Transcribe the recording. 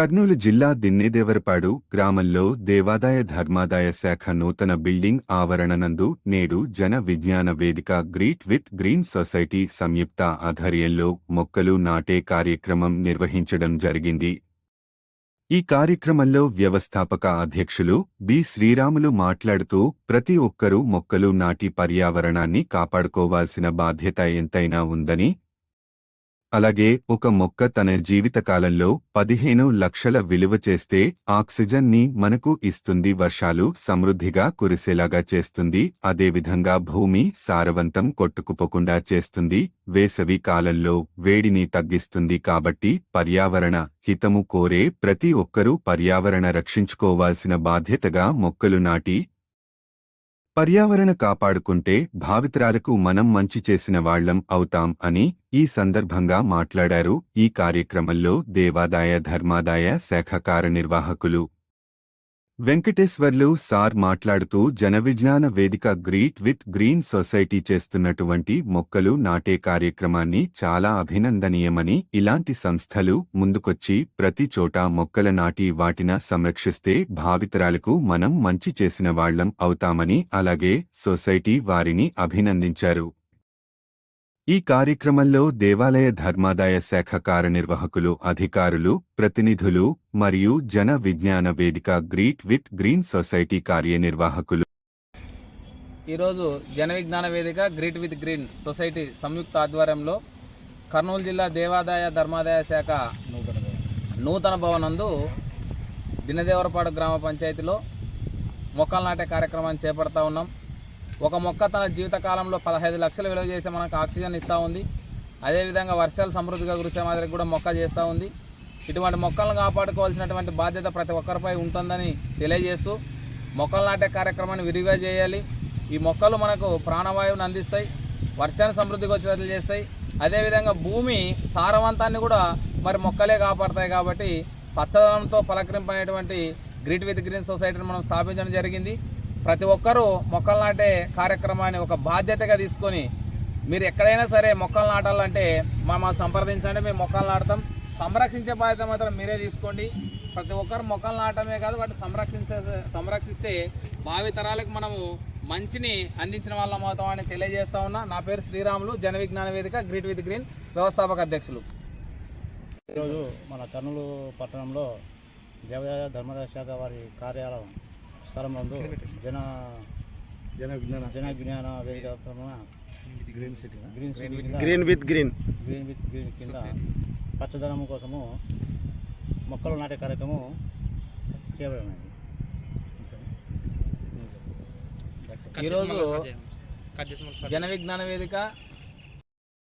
కర్నూలు జిల్లా దిన్నెదేవరపాడు గ్రామంలో దేవాదాయ ధర్మాదాయ శాఖ నూతన బిల్డింగ్ ఆవరణనందు నేడు Jana Vignana Vedika greet with green society సంయుక్త ఆధ్వర్యంలో మొక్కలు నాటే కార్యక్రమం నిర్వహించడం జరిగింది. ఈ కార్యక్రమంలో వ్యవస్థాపక అధ్యక్షులు బి శ్రీరాములు మాట్లాడుతూ ప్రతి ఒక్కరూ మొక్కలు నాటి పర్యావరణాన్ని కాపాడుకోవాల్సిన బాధ్యత ఎంతైనా ఉందని అలాగే ఒక మొక్క తన జీవితకాలంలో పదిహేను లక్షల విలువ చేస్తే ఆక్సిజన్ని మనకు ఇస్తుంది వర్షాలు సమృద్ధిగా కురిసేలాగా చేస్తుంది అదేవిధంగా భూమి సారవంతం కొట్టుకుపోకుండా చేస్తుంది వేసవి కాలంలో వేడిని తగ్గిస్తుంది కాబట్టి పర్యావరణ హితము కోరే ప్రతి ఒక్కరూ పర్యావరణ రక్షించుకోవాల్సిన బాధ్యతగా మొక్కలు నాటి పర్యావరణ కాపాడుకుంటే భావితరాలకు మనం మంచి చేసిన వాళ్ళం అవుతాం అని ఈ సందర్భంగా మాట్లాడారు ఈ కార్యక్రమంలో దేవాదాయ ధర్మాదాయ శాఖ కార్యనిర్వాహకులు వెంకటేశ్వర్లు సార్ మాట్లాడుతూ జనవిజ్ఞాన వేదిక గ్రీట్ విత్ గ్రీన్ సొసైటీ చేస్తున్నటువంటి మొక్కలు నాటే కార్యక్రమాన్ని చాలా అభినందనీయమని ఇలాంటి సంస్థలు ముందుకొచ్చి ప్రతి చోట మొక్కల నాటి వాటిన సంరక్షిస్తే భావితరాలకు మనం మంచి చేసిన వాళ్ళం అవుతామని అలాగే సొసైటీ వారిని అభినందించారు. ఈ కార్యక్రమంలో దేవాలయ ధర్మాదాయ శాఖ కార్యనిర్వాహకులు అధికారులు ప్రతినిధులు మరియు Jana Vignana Vedika greet with green society కార్యనిర్వాహకులు. ఈరోజు Jana Vignana Vedika greet with green society సంయుక్త ఆధ్వర్యంలో కర్నూలు జిల్లా దేవాదాయ ధర్మాదాయ శాఖ నూతన భవనందు దినదేవరపాడు గ్రామ పంచాయతీలో మొక్కలు నాటే కార్యక్రమాన్ని చేపడతా ఉన్నాం. ఒక మొక్క తన జీవితకాలంలో పదహైదు లక్షలు విలువ చేసి మనకు ఆక్సిజన్ ఇస్తూ ఉంది. అదేవిధంగా వర్షాలు సమృద్ధిగా కురిసే మాదిరి కూడా మొక్క చేస్తూ ఉంది. ఇటువంటి మొక్కలను కాపాడుకోవాల్సినటువంటి బాధ్యత ప్రతి ఒక్కరిపై ఉంటుందని తెలియజేస్తూ మొక్కలు నాటే కార్యక్రమాన్ని విరివిగా చేయాలి. ఈ మొక్కలు మనకు ప్రాణవాయువుని అందిస్తాయి వర్షాన్ని సమృద్ధిగా వచ్చేటట్లు చేస్తాయి. అదేవిధంగా భూమి సారవంతాన్ని కూడా మరి మొక్కలే కాపాడతాయి కాబట్టి పచ్చదనంతో పలకరింపనేటువంటి గ్రీట్ విత్ గ్రీన్ సొసైటీని మనం స్థాపించడం జరిగింది. ప్రతి ఒక్కరూ మొక్కలు నాటే కార్యక్రమాన్ని ఒక బాధ్యతగా తీసుకొని మీరు ఎక్కడైనా సరే మొక్కలు నాటాలంటే మమ్మల్ని సంప్రదించండి మేము మొక్కలు నాటుతాం. సంరక్షించే బాధ్యత మాత్రం మీరే తీసుకోండి. ప్రతి ఒక్కరు మొక్కలు నాటమే కాదు వాటిని సంరక్షించే సంరక్షిస్తే భావి తరాలకు మనము మంచిని అందించిన వాళ్ళం అవుతామని తెలియజేస్తా ఉన్నా. నా పేరు శ్రీరాములు జన Vignana Vedika greet with green వ్యవస్థాపక అధ్యక్షులు. ఈరోజు మన కర్నూలు పట్టణంలో దేవాదాయ ధర్మరాజ శాఖ వారి కార్యాలయం స్థలం నందు జన జన Vignana Jana Vignana Vedika green city green city కింద green with green green with green కింద పచ్చదనం కోసము మొక్కలు నాటే కార్యక్రమం చేయబడినది ఈరోజు జన విజ్ఞాన వేదిక